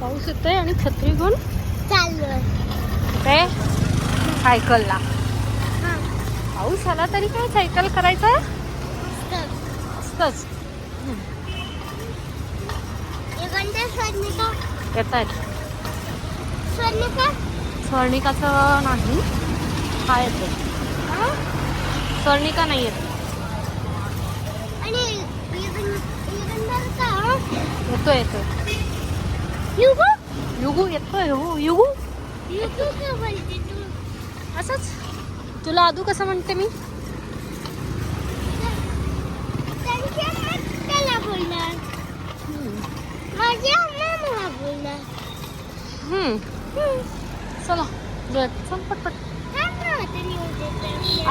पाऊस येतोय आणि छत्री घेऊन ते सायकलला. हा. पाऊस आला तरी काय सायकल करायचं? असतंच येत आहेत स्वर्णिका? स्वर्णिकाचं नाही. हा येते? स्वर्णिका नाही येत. येतो येतो युगो? युगू येतोय हो युगू. युगो असंच. तुला आदू कसं म्हणते मी? त्यांच्या त्याला बोलणार.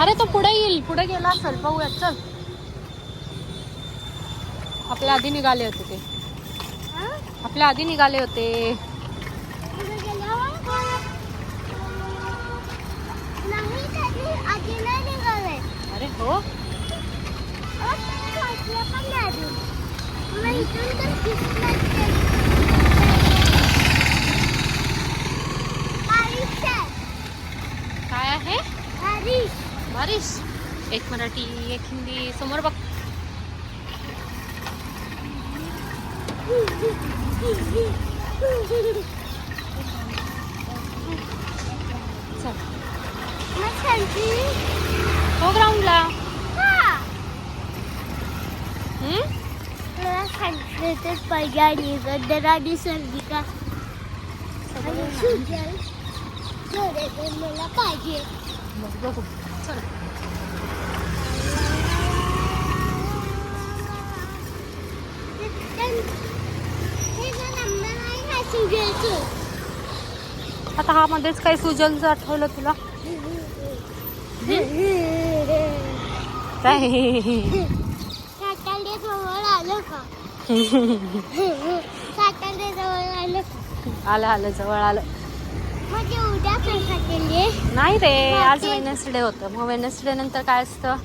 अरे तो पुढे येईल. पुढे गेला असेल. पाहूयात चल. आपल्या आधी निघाले होते ते. आपल्या आधी निघाले होते. अरे हो. पण नाही आली. मला इथून तर दिसलंच नाही. बारिश आहे. काय आहे बारिश. एक मराठी एक हिंदी समोर बघ. हो ग्राउंडला. पाहिजे आणि मला पाहिजे. आता हा मध्येच काही सुजलचं आठवलं तुला? काय आलं आलं जवळ आलं. नाही रे आज वेनसडे होतं. मग वेनसडे नंतर काय असतं?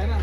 आहे ना.